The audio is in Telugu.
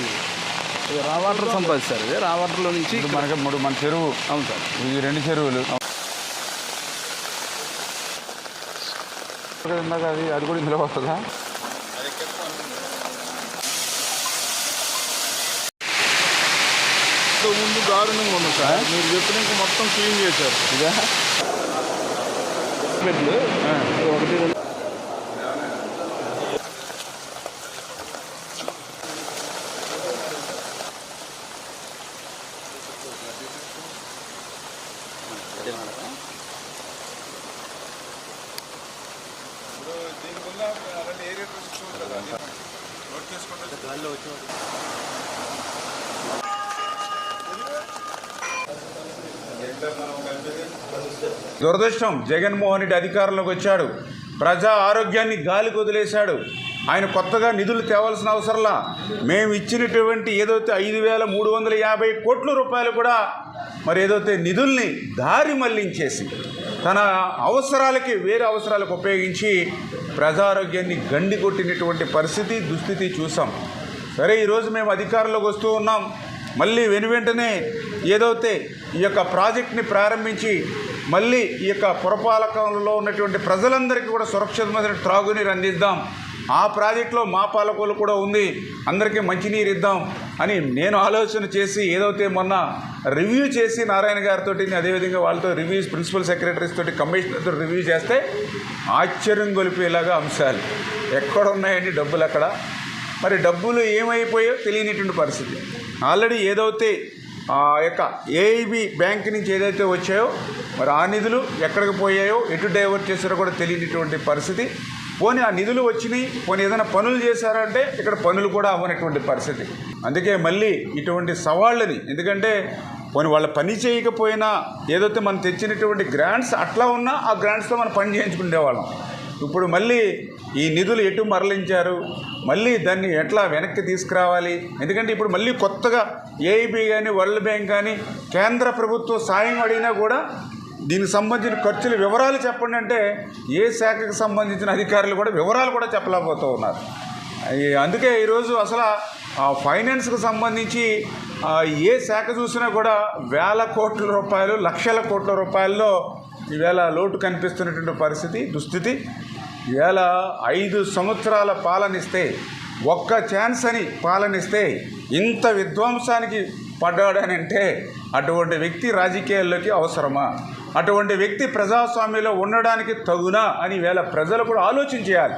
ఇది రా వాటర్ సంపాదిస్తారు. సార్ ఇది రా వాటర్లో నుంచి ఇప్పుడు మనకి మూడు మన చెరువు. అవును సార్. ఈ రెండు చెరువులు. ఇందాక అది అది కూడా ఇందులో వస్తుందా ముందు దారుణంగా ఉంది సార్. మీరు చెప్పినాక మొత్తం క్లీన్ చేశారు. ఇదా? రెండు దురదృష్టం జగన్మోహన్ రెడ్డి అధికారంలోకి వచ్చాడు. ప్రజా ఆరోగ్యాన్ని గాలికి వదిలేశాడు. ఆయన కొత్తగా నిధులు తేవాల్సిన అవసరంలా. మేము ఇచ్చినటువంటి ఏదైతే ఐదు వేల మూడు వందల యాభై కోట్ల రూపాయలు కూడా మరి ఏదైతే నిధుల్ని దారి మళ్ళించేసి తన అవసరాలకి వేరే అవసరాలకు ఉపయోగించి ప్రజారోగ్యాన్ని గండి కొట్టినటువంటి పరిస్థితి దుస్థితి చూసాం. సరే ఈరోజు మేము అధికారంలోకి వస్తూ ఉన్నాం. మళ్ళీ వెను వెంటనే ఏదైతే ఈ యొక్క ప్రాజెక్ట్ని ప్రారంభించి మళ్ళీ ఈ యొక్క పురపాలకంలో ఉన్నటువంటి ప్రజలందరికీ కూడా సురక్షితమైన త్రాగునీరు అందిద్దాం. ఆ ప్రాజెక్టులో మా పాలకులు కూడా ఉంది. అందరికీ మంచినీరు ఇద్దాం అని నేను ఆలోచన చేసి ఏదైతే మొన్న రివ్యూ చేసి నారాయణ గారితో అదేవిధంగా వాళ్ళతో రివ్యూస్ ప్రిన్సిపల్ సెక్రటరీస్ తోటి కమిషనర్తో రివ్యూ చేస్తే ఆశ్చర్యం గొలిపేలాగా అంశాలు. ఎక్కడ ఉన్నాయండి డబ్బులు అక్కడ? మరి డబ్బులు ఏమైపోయాయో తెలియనిటువంటి పరిస్థితి. ఆల్రెడీ ఏదైతే ఆ యొక్క ఏఐబి బ్యాంక్ నుంచి ఏదైతే వచ్చాయో మరి ఆ నిధులు ఎక్కడికి పోయాయో ఎటు డైవర్ట్ చేశారో కూడా తెలియనిటువంటి పరిస్థితి. పోనీ ఆ నిధులు వచ్చినాయి పోనీ ఏదైనా పనులు చేశారంటే ఇక్కడ పనులు కూడా అవ్వనటువంటి పరిస్థితి. అందుకే మళ్ళీ ఇటువంటి సవాళ్ళని ఎందుకంటే పోనీ వాళ్ళ పని చేయకపోయినా ఏదైతే మనం తెచ్చినటువంటి గ్రాంట్స్ అట్లా ఉన్నా ఆ గ్రాంట్స్తో మనం పని చేయించుకునేవాళ్ళం. ఇప్పుడు మళ్ళీ ఈ నిధులు ఎటు మరలించారు? మళ్ళీ దాన్ని ఎట్లా వెనక్కి తీసుకురావాలి? ఎందుకంటే ఇప్పుడు మళ్ళీ కొత్తగా ఏఐబి కానీ వరల్డ్ బ్యాంక్ కానీ కేంద్ర ప్రభుత్వం సాయం అడిగినా కూడా దీనికి సంబంధించిన ఖర్చుల వివరాలు చెప్పండి అంటే ఏ శాఖకు సంబంధించిన అధికారులు కూడా వివరాలు కూడా చెప్పలేకపోతూ ఉన్నారు. అందుకే ఈరోజు అసలు ఫైనాన్స్కి సంబంధించి ఏ శాఖ చూసినా కూడా వేల కోట్ల రూపాయలు లక్షల కోట్ల రూపాయల్లో ఈవేళ లోటు కనిపిస్తున్నటువంటి పరిస్థితి దుస్థితి. ఈవేళ ఐదు సంవత్సరాల పాలనిస్తే ఒక్క ఛాన్స్ అని పాలనిస్తే ఇంత విధ్వంసానికి పడ్డాడనంటే అటువంటి వ్యక్తి రాజకీయాల్లోకి అవసరమా? అటువంటి వ్యక్తి ప్రజాస్వామ్యంలో ఉండడానికి తగునా అని వేళ ప్రజలు కూడా ఆలోచించేయాలి